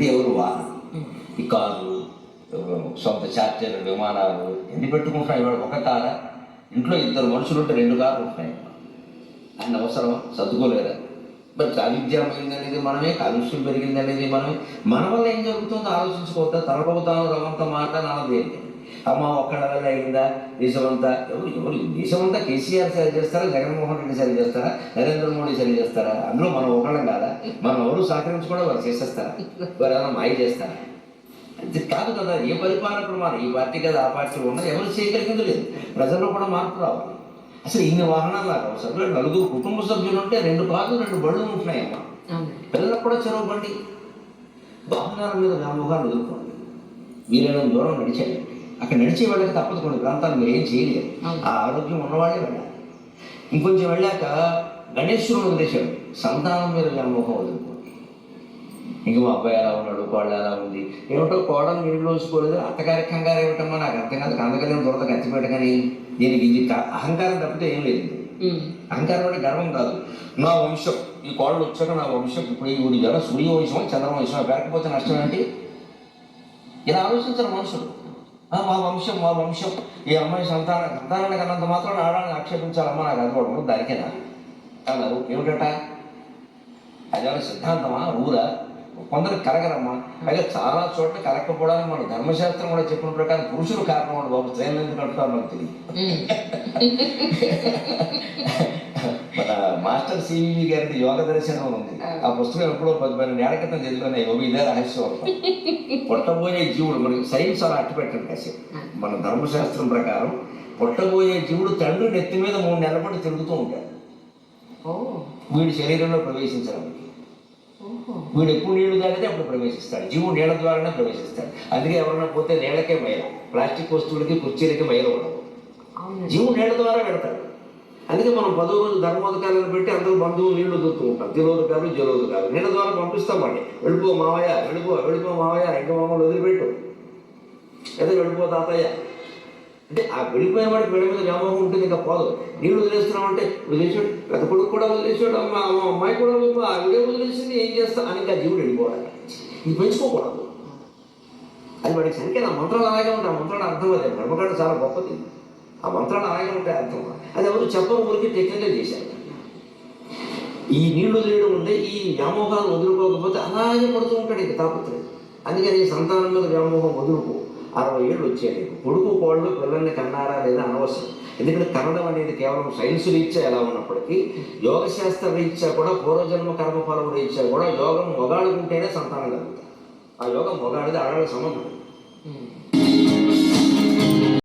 అది ఎవరు వాహనం ఈ కార్లు సొంత చార్జర్ విమానాలు ఎన్ని పెట్టుకుంటున్నాయి ఇవాళ? ఒక కారా? ఇంట్లో ఇద్దరు మనుషులు ఉంటే రెండు కార్లు ఉంటున్నాయి. ఆయన అవసరం? సర్దుకోలేరా? మరి కాలుష్యం పెరిగిందనేది మనమే కాలుష్యం పెరిగిందనేది మనమే. మన వల్ల ఏం జరుగుతుందో ఆలోచించుకోవద్దా? తలపవుతాను రవంత మాట నాది ఏంటి అమ్మ ఒక్కడ వల్ల అయిందా దేశమంతా? ఎవరు ఎవరు దేశమంతా కేసీఆర్ సరి చేస్తారా? జగన్మోహన్ రెడ్డి సరి చేస్తారా? నరేంద్ర మోడీ సరి చేస్తారా? అందులో మనం ఒకళ్ళం కాదా? మనం ఎవరు సహకరించుకోవడం వారు చేసేస్తారా? వారు ఏమైనా మాయ చేస్తారా? అది కాదు కదా ఏ పరిపాలకుడు మన ఈ పార్టీ కదా ఆ పార్టీ ఉన్నది ఎవరు చేయగలిగింది లేదు. ప్రజల్లో కూడా మార్పు రావాలి. అసలు ఇన్ని వాహనాలు నాకు అవసరం నలుగురు కుటుంబ సభ్యులు ఉంటే రెండు కార్లు రెండు బళ్ళు ఉంటున్నాయమ్మా. అవును పిల్లలకు కూడా చెరువు బండి వాహనాల మీద వ్యామోహాలు వదులుకోండి వీలైనంత దూరం నడిచేయండి. అక్కడ నడిచే వాళ్ళకి తప్పదు కొన్ని ప్రాంతాలు మీరు ఏం చేయలేరు. ఆ ఆరోగ్యం ఉన్నవాళ్ళే వెళ్ళాలి. ఇంకొంచెం వెళ్ళాక గణేశ్వరుడు వదిలేశాడు సంతానం మీద వ్యామోహం వదులుకోండి. ఇంక మా అబ్బాయి ఎలా ఉన్నాడు కోడలు ఎలా ఉంది? ఏమిటో కోడలు నీళ్ళు వేసుకోలేదు అత్తగారి కంగారు ఏమిటమ్మా? నాకు అర్థం కాదు కందకలేని దొరద కత్తిపెట్ట కానీ దీనికి ఇది అహంకారం తప్పితే ఏం లేదు. అహంకారం అంటే గర్వం కాదు. నా వంశం ఈ కోడలు వచ్చాక నా వంశం ఇప్పుడు ఈ ఊడి జన సూర్య వంశం చంద్రవంశం పెరగకపోతే నష్టం ఏంటి ఇలా ఆలోచించరు మనుషులు. మా వంశం మా వంశం. ఈ అమ్మాయి సంతాన సంతానానికి అన్నంత మాత్రం ఆడాలని ఆక్షేపించాలమ్మా నాకు అనుకోవడం దానికేనా? అన్నారు ఏమిటట? అదేమైనా సిద్ధాంతమా? ఊరా? కొందరు కలగరమ్మా అయితే చాలా చోట్ల కలగకపోవడానికి మన ధర్మశాస్త్రం కూడా చెప్పిన ప్రకారం పురుషులు కారణం బాబు స్త్రీలు ఎందుకు కట్టుతారు నాకు తెలియదు మాస్టర్ సివివి గారి యోగ దర్శనం ఉంది. ఆ. పుస్తకం ఎప్పుడో పది పన్నెండు ఏళ్ళ క్రితం చదివాను. యోగి ఇదే రహస్యం. పుట్టబోయే జీవుడు మనకి సైన్స్ అలా అట్టు పెట్టండి కాసేపు. మన ధర్మశాస్త్రం ప్రకారం పుట్టబోయే జీవుడు తండ్రి నెత్తి మీద మూడు నెలల పాటు తిరుగుతూ ఉంటాడు. వీడి శరీరంలో ప్రవేశించడానికి వీడు ఎప్పుడు నీళ్ళు తాగితే అప్పుడు ప్రవేశిస్తాడు. జీవుడు నీళ్ళ ద్వారానే ప్రవేశిస్తాడు. అందుకే ఎవరైనా పోతే నీళ్ళకే మైల. ప్లాస్టిక్ వస్తువులకి కుర్చీలకి మైల ఉండదు జీవుడు నీళ్ళ ద్వారా వెళతాడు అందుకే మనం పదో రోజు ధర్మోదకాలను పెట్టి అందరూ బంధువులు నీళ్ళు దొరుకుతూ ఉంటాం. తిలోదకాలు జలోదకాలు నీళ్ళ ద్వారా పంపిస్తామండి వెళ్ళిపో మావయ్య వెళ్ళిపో వెళ్ళిపో మావయ్య ఇంకా మామూలు వదిలిపెట్టు. లేదా వెళ్ళిపో తాతయ్య. అంటే ఆ వెళ్ళిపోయిన వాడికి వెళ్ళ మీద వ్యామోహం ఉంటుంది ఇంకా పోదు. నీళ్ళు వదిలేస్తున్నామంటే వదిలేసాడు పెద్ద కొడుకు కూడా వదిలేసాడు అమ్మ అమ్మ అమ్మాయి కూడా వదిలిపో ఆవిడే వదిలేసింది ఏం చేస్తా? అని ఇంకా జీవుడు వెళ్ళిపోవాలి. ఇది పెంచుకోకూడదు. అది వాడికి సంఖ్య ఆ మంత్రాలు అలాగే ఉంటాయి. ఆ మంత్రాలు అర్థం అదే కర్మకాండ చాలా గొప్పది. ఆ మంత్రాలు అలాగే ఉంటాయి అర్థం అది ఎవరు చెప్పని ఊరికి టెక్నికల్ చేశారు. ఈ నీళ్ళు వదిలేయడం ఉంటే ఈ వ్యామోహాలు వదులుకోకపోతే అలాగే పడుతూ ఉంటాడు ఇక తాపత్రయం. అందుకని ఈ సంతానం మీద వ్యామోహం వదులుకో. అరవై ఏళ్ళు వచ్చాయి. కొడుకు కోళ్ళు పిల్లల్ని కన్నారా లేదా అనవసరం. ఎందుకంటే కనడం అనేది కేవలం సైన్స్ రీత్యా ఎలా ఉన్నప్పటికీ యోగ శాస్త్ర రీత్యా కూడా పూర్వజన్మ కర్మఫలం రీత్యా కూడా యోగం మొగాడుకుంటేనే సంతానం కలుగుతాయి. ఆ యోగం మొగాడిది ఆడవాళ్ళ సంబంధం.